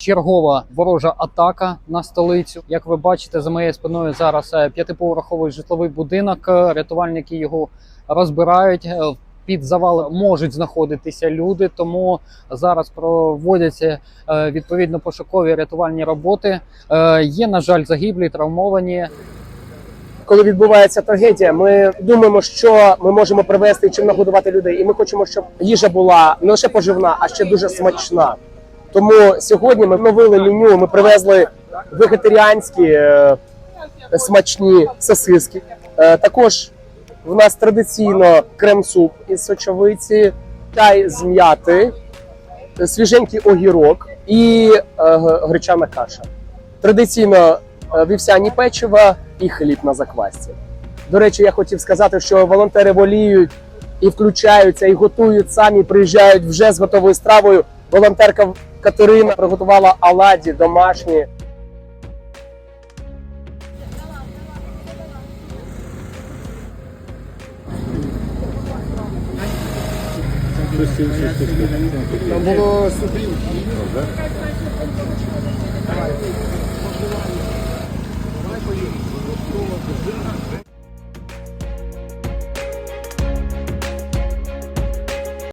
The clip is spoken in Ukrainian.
Чергова ворожа атака на столицю. Як ви бачите, за моєю спиною зараз е, п'ятиповерховий житловий будинок. Рятувальники його розбирають. Е, Під завалом можуть знаходитися люди, тому зараз проводяться е, відповідно пошукові рятувальні роботи. Є, на жаль, загиблі, травмовані. коли відбувається трагедія, ми думаємо, що ми можемо привезти чим нагодувати людей. І ми хочемо, щоб їжа була не лише поживна, а ще дуже смачна. Тому сьогодні ми новили меню. Ми привезли вегетаріанські е, смачні сосиски. Е, також в нас традиційно крем-суп із сочовиці, чай з м'яти, свіженький огірок і е, гречана каша. Традиційно вівсяні печива і хліб на заквасці. До речі, я хотів сказати, що волонтери воліють і включаються, і готують самі, приїжджають вже з готовою стравою. Волонтерка Катерина приготувала оладі домашні. Там було супів.